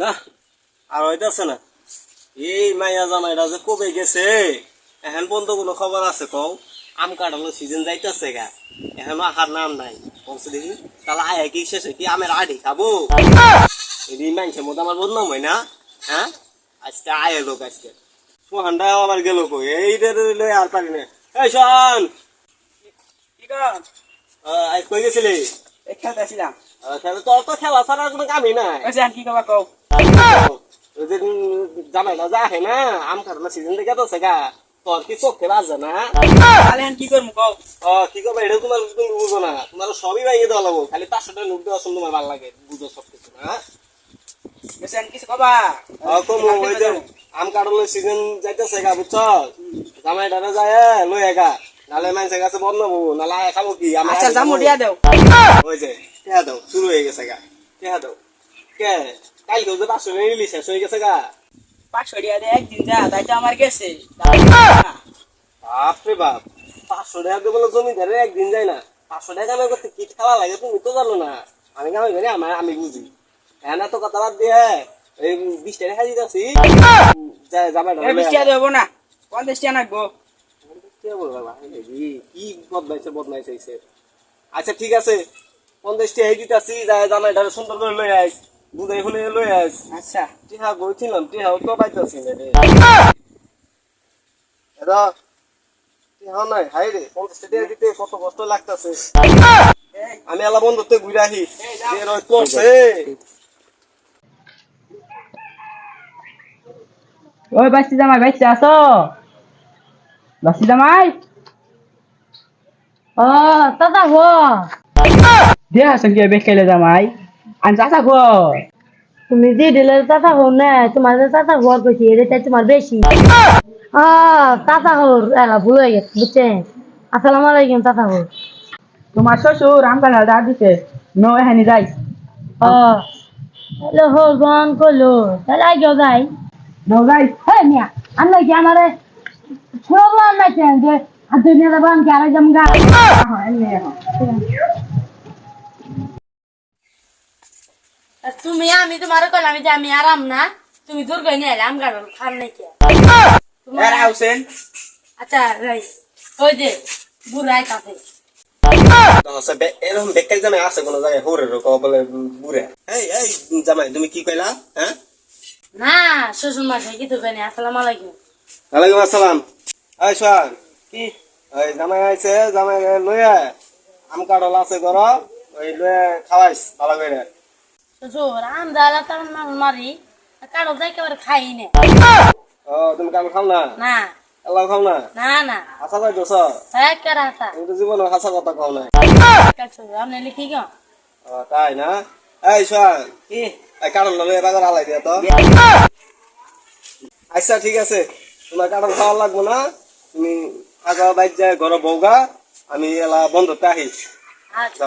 না আর হইতেছে না। এই মাইয়া জামাইরা যে কবে গেছে? এখন পর্যন্ত কোনো খবর আছে কও? আম কাটালো সিজন যাইতেছে গা। এখনও আহার নাম নাই। বলছে দেখি তাহলে আয় কি শেষে কি আমের আড়ি খাব? এই মাইনছে মতো আমার বদনাম হয় না? হ্যাঁ? আজকে আয় লোক আজকে। সোহানটা আবার গেল কই? এই রে রে লই আর পারি না। এই সোহান! আজ কই গেছিলি? খেলতেছিলাম তাহলে তোর তো খেলা ছাড়া কোনো কামই নাই। কি কবা কও? ওই যা আহে না আম কাটালো সিজন দেখে তো সেগা তোর কি চোখে বাজে না তাহলে কি করব কও ও কি করবে এটা তোমার তুমি বুঝো না তোমার সবই ভাঙিয়ে দেওয়া লাগবো খালি পাঁচশো টাকা নোট দেওয়া তোমার ভালো লাগে বুঝো সব কিছু না কইছে কিছু কবা ও কমু ওই যে আম কাটালো সিজন যাইতেছে গা বুঝছ জামাই ডানা যায় লই এগা নালে মানুষের কাছে হব নালে খাব কি আমার আচ্ছা জামু দিয়া দেও ওই যে টেহা দাও শুরু হয়ে গেছে গা টেহা দাও কে কালকেও যে পাঁচশো টাকা নিলি শেষ হয়ে গেছে গা। পাঁচশো দিয়া দে একদিন যা তাই তো আমার গেছে। বাপরে বাপ। পাঁচশো টাকা দিয়ে বলে জমিদারে একদিন যায় না। পাঁচশো টাকা কামাই করতে কি খাওয়া লাগে তুমি তো জানো না। আমি কামাই করি আমার আমি বুঝি। হ্যাঁ না তো কথা বাদ দিয়ে এই বিশ টাকা দিতেছি। যাবে এই বিশ টাকা দেবো না? পঞ্চাশ টাকা নাকবো কি বদলাইছে হইছে। আচ্ছা ঠিক আছে পঞ্চাশ টাকা দিতেছি যায় জামাইটারে সুন্দর করে লই আইস। বুঝাই শুনে লই আইস। আচ্ছা। টিহা গইছিলাম টিহাও তো পাইতাছি না রে এদা টিহা নাই হাই রে পঞ্চাশ টাকা দিতে কত কষ্ট লাগতাছে। আমি আলা বন্ধুতে ঘুরে আহি। যে রয় করছে ওই বাচ্চি জামাই বাচ্চা আছো? বাচ্চি জামাই? ও দাদা গো দে আসেন কি জামাই। আমি চাচা গো তুমি যে দিলে দাদা গো না তোমার যে দাদা ঘর কইছি এটা তোমার বেশি। দাদা ঘর এলা ভুল হয়ে গেছে বুঝছেন? আসসালামু আলাইকুম দাদা ঘর। তোমার শ্বশুর আমকাল হালদা দিছে নো এখানে যাই। ও হ্যালো হো গন কইলো তাহলে আগে যাই। নো যাই। হে মিয়া আমি কি আমারে প্রবলেম নাই যে হাতে নিয়ে যাব আমি আরে জমগা তুমি আমি তোমার কইলাম যে আমি আরাম না। তুমি দূর করে নিয়ে আম গাড়ি খান হোসেন আচ্ছা রাই ওই যে বুড়াই কাছে এরকম বেকার জামাই আছে কোন জায়গায়? হোরে রো বলে বুড়ে। এই এই জামাই তুমি কি কইলা হ্যাঁ? না শ্বশুর মাসে কি তো কেন আসসালাম আলাইকুম। ওয়ালাইকুম আসসালাম। এই সোহান কি? ওই জামাই আইছে জামাই লইয়া আম কাঠল আছে ঘর ওই লইয়া খাওয়াইস ভালো করে। শ্বশুর আম দালা তার মানুষ মারি কারও যাই খাই নে। ও তুমি খাও না? না। খাও না? না না। হাসা কই দোষ একেবারে হাসা তুমি তো জীবনে হাসা কথা খাও না শ্বশুর আপনি লিখি কেন ও তাই না? এই কি? এই কাঠল লইয়া বাজার হালাই দিয়া তো। আচ্ছা ঠিক আছে। তোমার কাঠল খাওয়া লাগবো না? তুমি আগা বাইর যায় ঘর বউগা আমি এলা বন্ধতে আহি। আচ্ছা।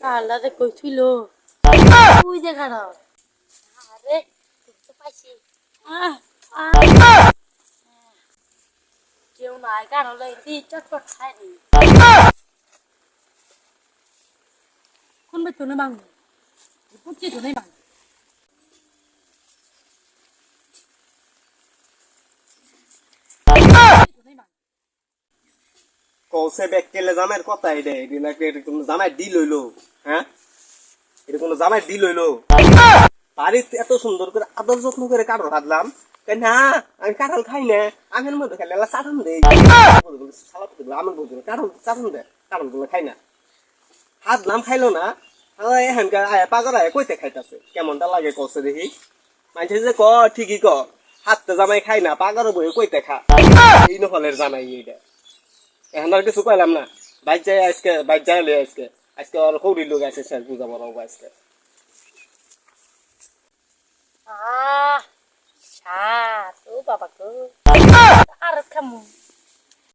কালটা যে কই থুইল তুই দে কাল আরে তুই তো পাইছি আহ আহ কেউ নাই কারণ দি চটপট খাই নি কোন বেতন না বাংলা পুচি তো নেই বাংলা কৌশে ব্যাগ কেলে জামাইয়ের কথা এটা কোনো জামাই দি লইলো হ্যাঁ? এটা কোনো জামাই দি লইলো বাড়িতে এত সুন্দর করে আদর যত্ন করে খাটলাম না, আমি খাই না আমের মধ্যে দে গুলো খাই না। হাত নাম খাইলো না। খাইতাছে, কেমনটা লাগে? কষে দেখি। মানছে যে, ক, ঠিকই ক জামাই খাই না পাগর বই কইতে খা। এই নহলের জামাই এইটা এখন আর কিছু পাইলাম না। বাইক যাই আজকে বাইক যাই লই আজকে। আজকে আর সৌরির লোক আছে, স্যার, বুঝা বড় আজকে। আ বাবা গো। আর খামু।